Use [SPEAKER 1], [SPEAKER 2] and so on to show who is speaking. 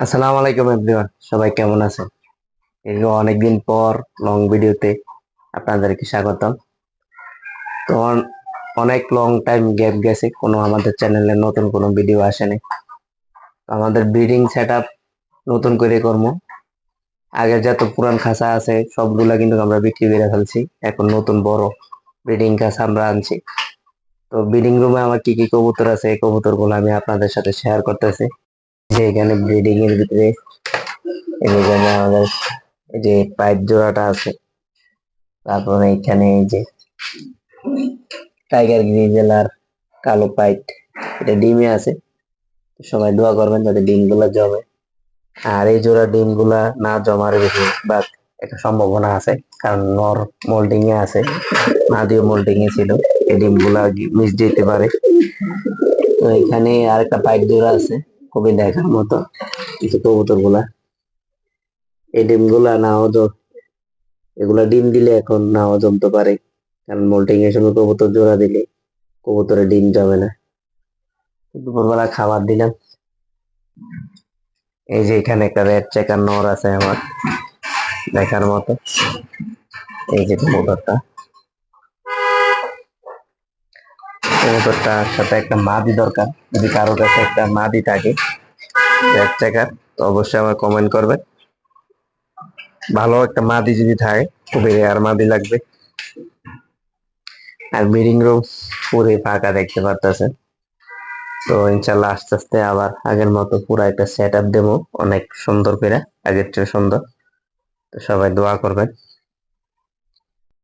[SPEAKER 1] আসসালামু আলাইকুম, এভরিওয়ান। সবাই কেমন আছেন? দীর্ঘ অনেকদিন পর লং ভিডিওতে আপনাদেরকে স্বাগতম। তো অন- অনেক লং টাইম গ্যাপ গেছে, কোনো আমাদের চ্যানেলে নতুন কোনো ভিডিও আসেনি। আমাদের ব্রিডিং সেট নতুন করে করব। আগের যত পুরান খাঁচা আছে, সবগুলা কিন্তু আমরা বিক্রি করে ফেলছি। এখন নতুন বড় ব্রিডিং খাঁচা আমরা আনছি। তো ব্রিডিং রুমে আমার কি কি কবুতর আছে, এই কবুতরগুলো আমি আপনাদের সাথে শেয়ার করতেছি। যে এখানে ব্রিডিং এর ভিতরে এখানে আমাদের যে পাইপ জোড়াটা আছে, তারপরে এখানে এই যে টাইগার গ্রিজেল আর কালো পাইট, এটা ডিমে আছে। সবাই দোয়া করবেন যাতে ডিমগুলা জমে। আর এই জোড়া ডিমগুলা না জমার বেশি বা একটা সম্ভাবনা আছে, কারণ নর মোল্ডিং এ আছে নাদিও মোল্ডিং এ ছিল, এই ডিমগুলা মিস যেতে পারে। তো এখানে আরেকটা পাইপ জোড়া আছে। খুবই দেখার মতো কিন্তু কবুতরগুলা। এই ডিমগুলা নাও জ- এগুলা ডিম দিলে এখন নাও জমতে পারে। কারণ মোল্টিং এর সময় কবুতর জোড়া দিলে কবুতরের ডিম জমে না। দুপুরবেলা খাবার দিলাম। এই যে এখানে একটা রেড চেকার নর আছে আমার, দেখার মতো। এই যে কবুতরটা। কবুতরটার সাথে একটা মাদি দরকার। যদি কারোর কাছে একটা মাদি থাকে রেড চেকার তো অবশ্যই আমার কমেন্ট করবেন। ভালো একটা মাদি যদি থাকে, খুবই রেয়ার মাদি লাগবে। আর ব্রিডিং রুম পুরো ফাঁকা দেখতে পারতেছেন। তো ইনশাল্লাহ আস্তে আস্তে আবার আগের মতো পুরো একটা সেট আপ দেবো, অনেক সুন্দর করে, আগের চেয়ে সুন্দর। তো সবাই দোয়া করবেন।